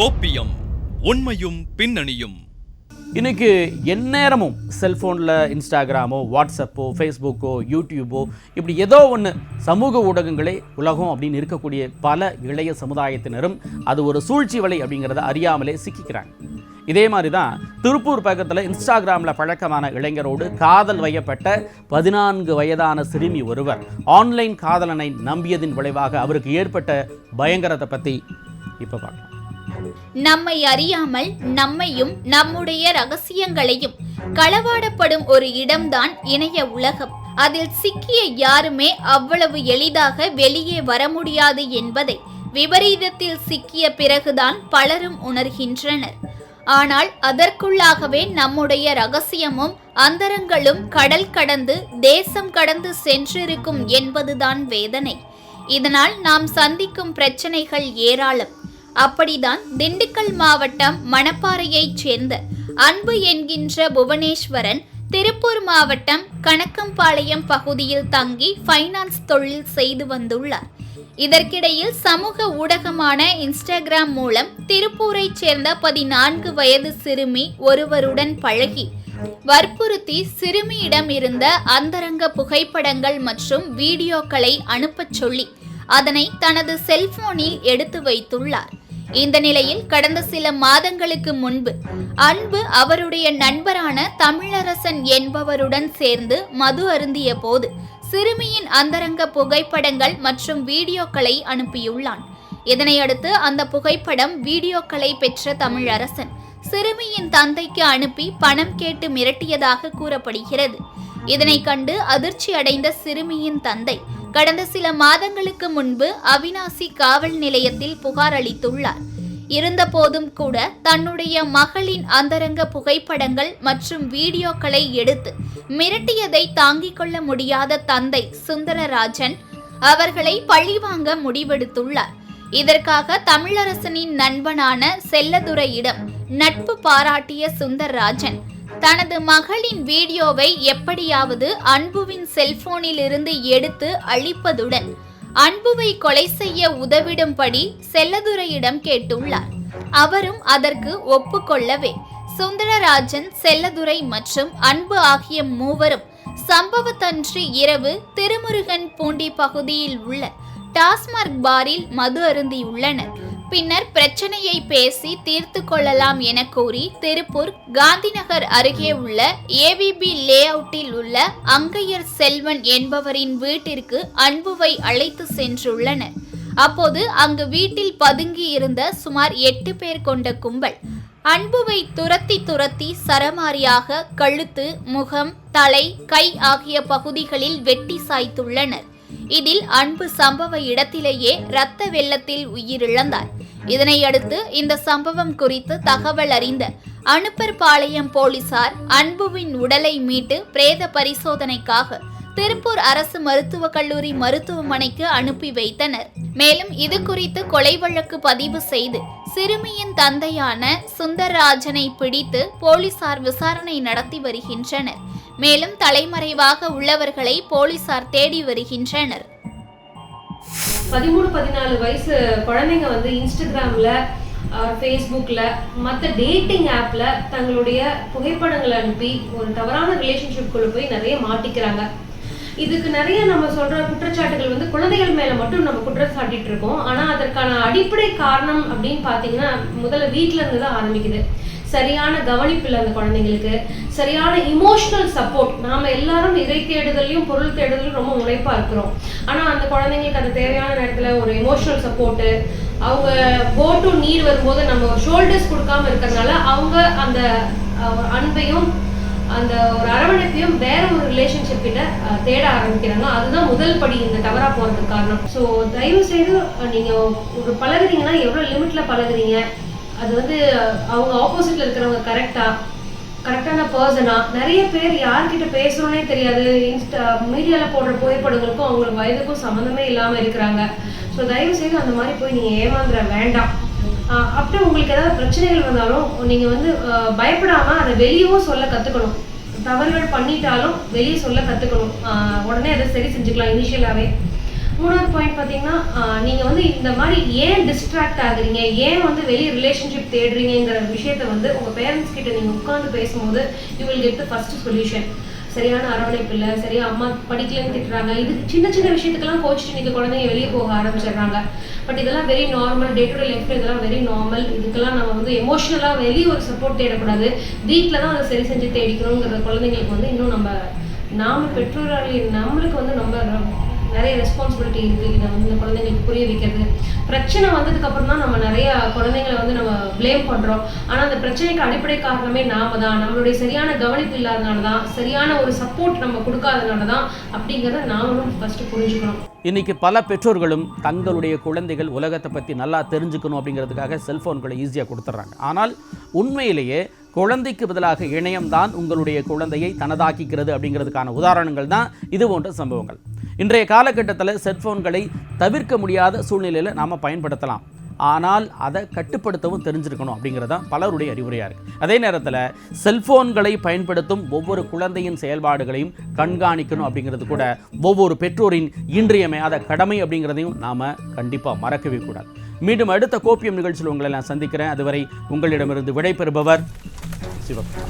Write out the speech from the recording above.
கோப்பியம் உண்மையும் பின்னணியும். இன்னைக்கு எந்நேரமும் செல்ஃபோனில் இன்ஸ்டாகிராமோ வாட்ஸ்அப்போ ஃபேஸ்புக்கோ யூடியூபோ இப்படி ஏதோ ஒன்று சமூக ஊடகங்களே உலகம் அப்படின்னு இருக்கக்கூடிய பல இளைய சமுதாயத்தினரும் அது ஒரு சூழ்ச்சி வலை அப்படிங்கிறத அறியாமலே சிக்கிக்கிறாங்க. இதே மாதிரி தான் திருப்பூர் பக்கத்தில் இன்ஸ்டாகிராமில் பழக்கமான இளைஞரோடு காதல் வயப்பட்ட பதினான்கு வயதான சிறுமி ஒருவர் ஆன்லைன் காதலனை நம்பியதின் விளைவாக அவருக்கு ஏற்பட்ட பயங்கரத்தை பற்றி இப்போ பார்க்கலாம். நம்மை அறியாமல் நம்மையும் நம்முடைய ரகசியங்களையும் களவாடப்படும் ஒரு இடம்தான் இணைய உலகம். அதில் சிக்கிய யாருமே அவ்வளவு எளிதாக வெளியே வர முடியாது என்பதை விபரீதத்தில் சிக்கிய பிறகுதான் பலரும் உணர்கின்றனர். ஆனால் அதற்குள்ளாகவே நம்முடைய ரகசியமும் அந்தரங்களும் கடல் கடந்து தேசம் கடந்து சென்றிருக்கும் என்பதுதான் வேதனை. இதனால் நாம் சந்திக்கும் பிரச்சனைகள் ஏராளம். அப்படிதான் திண்டுக்கல் மாவட்டம் மணப்பாறையைச் சேர்ந்த அன்பு என்கின்ற புவனேஸ்வரன் திருப்பூர் மாவட்டம் கணக்கம்பாளையம் பகுதியில் தங்கி ஃபைனான்ஸ் தொழில் செய்து வந்துள்ளார். இதற்கிடையில் சமூக ஊடகமான இன்ஸ்டாகிராம் மூலம் திருப்பூரைச் சேர்ந்த பதினான்கு வயது சிறுமி ஒருவருடன் பழகி வற்புறுத்தி சிறுமியிடம் இருந்த அந்தரங்க புகைப்படங்கள் மற்றும் வீடியோக்களை அனுப்பச் சொல்லி அதனை தனது செல்போனில் எடுத்து வைத்துள்ளார். இந்த நிலையில் கடந்த சில மாதங்களுக்கு முன்பு அன்பு அவருடைய நண்பரான தமிழரசன் என்பவருடன் சேர்ந்து மது அருந்திய போது சிறுமியின் அந்தரங்க புகைப்படங்கள் மற்றும் வீடியோக்களை அனுப்பியுள்ளான். இதனையடுத்து அந்த புகைப்படம் வீடியோக்களை பெற்ற தமிழரசன் சிறுமியின் தந்தைக்கு அனுப்பி பணம் கேட்டு மிரட்டியதாக கூறப்படுகிறது. இதனை கண்டு அதிர்ச்சி அடைந்த சிறுமியின் தந்தை கடந்த சில மாதங்களுக்கு முன்பு அவினாசி காவல் நிலையத்தில் புகார் அளித்துள்ளார். இருந்தபோதும் கூட தன்னுடைய மகளின் அந்தரங்க புகைப்படங்கள் மற்றும் வீடியோக்களை எடுத்து மிரட்டியதை தாங்கிக் கொள்ள முடியாத தந்தை சுந்தரராஜன் அவர்களை பழிவாங்க முடிவெடுத்துள்ளார். இதற்காக தமிழரசனின் நண்பனான செல்லதுரையிடம் நட்பு பாராட்டிய சுந்தரராஜன் தனது மகளின் வீடியோவை எப்படியாவது அன்புவின் செல்போனில் இருந்து எடுத்து அழிப்பதுடன் அன்புவை கொலை செய்ய உதவிடும்படி செல்லதுரையிடம் கேட்டுள்ளார். அவரும் அதற்கு ஒப்புக்கொள்ளவே சுந்தரராஜன் செல்லதுரை மற்றும் அன்பு ஆகிய மூவரும் சம்பவத்தன்று இரவு திருமுருகன் பூண்டி பகுதியில் உள்ள டாஸ்மார்க் பாரில் மது அருந்தியுள்ளனர். பின்னர் பிரச்சனையை பேசி தீர்த்து கொள்ளலாம் என கூறி திருப்பூர் காந்திநகர் அருகே உள்ள ஏவிபி லே அவுட்டில் உள்ள அங்கையர் செல்வன் என்பவரின் வீட்டிற்கு அன்புவை அழைத்து சென்றுள்ளனர். அப்போது அங்கு வீட்டில் பதுங்கி இருந்த சுமார் எட்டு பேர் கொண்ட கும்பல் அன்புவை துரத்தி துரத்தி சரமாரியாக கழுத்து முகம் தலை கை ஆகிய பகுதிகளில் வெட்டி சாய்த்துள்ளனர். இதில் அன்பு சம்பவ இடத்திலேயே இரத்த வெள்ளத்தில் உயிரிழந்தார். இதனையடுத்து இந்த சம்பவம் குறித்து தகவல் அறிந்த அனுப்பர்பாளையம் போலீசார் அன்புவின் உடலை மீட்டு பிரேத பரிசோதனைக்காக திருப்பூர் அரசு மருத்துவக் கல்லூரி மருத்துவமனைக்கு அனுப்பி வைத்தனர். மேலும் இது குறித்து கொலை வழக்கு பதிவு செய்து சிறுமியின் தந்தையான சுந்தரராஜனை பிடித்து போலீசார் விசாரணை நடத்தி வருகின்றனர். மேலும் தலைமறைவாக உள்ளவர்களை போலீசார் தேடி வருகின்றனர். பதிமூணு பதினாலு வயசு குழந்தைங்க வந்து இன்ஸ்டாகிராமில் ஃபேஸ்புக்கில் மற்ற டேட்டிங் ஆப்பில் தங்களுடைய புகைப்படங்களை அனுப்பி ஒரு தவறான ரிலேஷன்ஷிப்குள்ளே போய் நிறைய மாட்டிக்கிறாங்க. இதுக்கு நிறைய நம்ம சொல்ற குற்றச்சாட்டுகள் வந்து குழந்தைகள் மேல மட்டும் நம்ம குற்றம் சாட்டிட்டு இருக்கோம். ஆனா அதற்கான அடிப்படை காரணம் அப்படின்னு பாத்தீங்கன்னா முதல்ல வீட்ல இருந்து தான் ஆரம்பிக்குது. சரியான கவனிப்பு இல்லை அந்த குழந்தைங்களுக்கு. சரியான இமோஷனல் சப்போர்ட் நாம் எல்லாரும் இறை தேடுதலையும் பொருள் தேடுதலையும் ரொம்ப முனைப்பாக இருக்கிறோம். ஆனால் அந்த குழந்தைங்களுக்கு அந்த தேவையான நேரத்தில் ஒரு இமோஷனல் சப்போர்ட்டு அவங்க போட்டும் நீர் வரும்போது நம்ம ஷோல்டர்ஸ் கொடுக்காம இருக்கிறதுனால அவங்க அந்த அன்பையும் அந்த ஒரு அரவணைப்பையும் வேற ஒரு ரிலேஷன்ஷிப் கிட்ட தேட ஆரம்பிக்கிறாங்க. அதுதான் முதல் படி இந்த தவறா போறதுக்கு காரணம். ஸோ தயவு செய்து நீங்கள் நீங்க ஒரு பழகுறீங்கன்னா எவ்வளவு லிமிட்ல பழகுறீங்க? அது வந்து அவங்க ஆப்போசிட்ல இருக்கிறவங்க கரெக்டா கரெக்டான பர்சனா நிறைய பேர் யார்கிட்ட பேசுறோன்னே தெரியாது. இன்ஸ்டா மீடியால போடுற புகைப்படங்களுக்கும் அவங்களுக்கு வயதுக்கும் சம்மந்தமே இல்லாம இருக்கிறாங்க. ஸோ தயவு செய்து அந்த மாதிரி போய் நீங்க ஏமாந்துட வேண்டாம். ஆஹ் அப்புறம் உங்களுக்கு ஏதாவது பிரச்சனைகள் வந்தாலும் நீங்க வந்து பயப்படாமல் பயப்படாம அதை வெளியவும் சொல்ல கத்துக்கணும். தவறுகள் பண்ணிட்டாலும் வெளியே சொல்ல கத்துக்கணும். உடனே அதை சரி செஞ்சுக்கலாம் இனிஷியலாவே மூணாவது பாயிண்ட் பார்த்தீங்கன்னா நீங்கள் வந்து இந்த மாதிரி ஏன் டிஸ்ட்ராக்ட் ஆகுறீங்க? ஏன் வந்து வெளியே ரிலேஷன்ஷிப் தேடுறீங்கிற விஷயத்த வந்து உங்கள் பேரண்ட்ஸ் கிட்ட நீங்கள் உட்காந்து பேசும்போது you will get the first solution சரியான அரவணைப்பு இல்லை சரியா அம்மா படிக்கலன்னு திட்டுறாங்க. இது சின்ன சின்ன விஷயத்துக்கெல்லாம் கோச்சிட்டு இன்னைக்கு குழந்தைங்க வெளியே போக ஆரம்பிச்சிடுறாங்க. பட் இதெல்லாம் very normal day to day லைஃப்ல இதெல்லாம் வெரி நார்மல் இதுக்கெல்லாம் நம்ம வந்து எமோஷனலாக வெளியே ஒரு சப்போர்ட் தேடக்கூடாது. வீட்டில் தான் அதை சரி செஞ்சு தேடிக்கணுங்கிற குழந்தைங்களுக்கு வந்து இன்னும் நம்ம நாம பெற்றோர்களின் நம்மளுக்கு வந்து நம்ம நிறைய ரெஸ்பான்சிபிலிட்டி இருக்குது இதை வந்து இந்த குழந்தைங்களுக்கு புரிய வைக்கிறது. பிரச்சனை வந்ததுக்கப்புறம் தான் நம்ம நிறைய குழந்தைங்களை வந்து நம்ம ப்ளேம் பண்ணுறோம் ஆனால் அந்த பிரச்சனைக்கு அடிப்படை காரணமே நாம தான். நம்மளுடைய சரியான கவனிப்பு இல்லாதனால தான் சரியான ஒரு சப்போர்ட் நம்ம கொடுக்காதனால தான் அப்படிங்கிறத நாமளும் ஃபஸ்ட்டு புரிஞ்சுக்கணும். இன்றைக்கி பல பெற்றோர்களும் தங்களுடைய குழந்தைகள் உலகத்தை பற்றி நல்லா தெரிஞ்சுக்கணும் அப்படிங்கிறதுக்காக செல்ஃபோன்களை ஈஸியாக கொடுத்துட்றாங்க. ஆனால் உண்மையிலேயே குழந்தைக்கு பதிலாக இணையம்தான் உங்களுடைய குழந்தையை தனதாக்கிக்கிறது அப்படிங்கிறதுக்கான உதாரணங்கள் தான் இது போன்ற சம்பவங்கள். இன்றைய காலகட்டத்தில் செல்ஃபோன்களை தவிர்க்க முடியாத சூழ்நிலையில் நாம் பயன்படுத்தலாம். ஆனால் அதை கட்டுப்படுத்தவும் தெரிஞ்சிருக்கணும் அப்படிங்கிறது தான் பலருடைய அறிவுரையாக இருக்குது அதே நேரத்தில் செல்ஃபோன்களை பயன்படுத்தும் ஒவ்வொரு குழந்தையின் செயல்பாடுகளையும் கண்காணிக்கணும் அப்படிங்கிறது கூட ஒவ்வொரு பெற்றோரின் இன்றியமையாத கடமை அப்படிங்கிறதையும் நாம் கண்டிப்பாக மறக்கவே கூடாது. மீண்டும் அடுத்த கோப்பியம் நிகழ்ச்சியில் உங்களை நான் சந்திக்கிறேன். அதுவரை உங்களிடமிருந்து விடைபெறுபவர் 찍었다.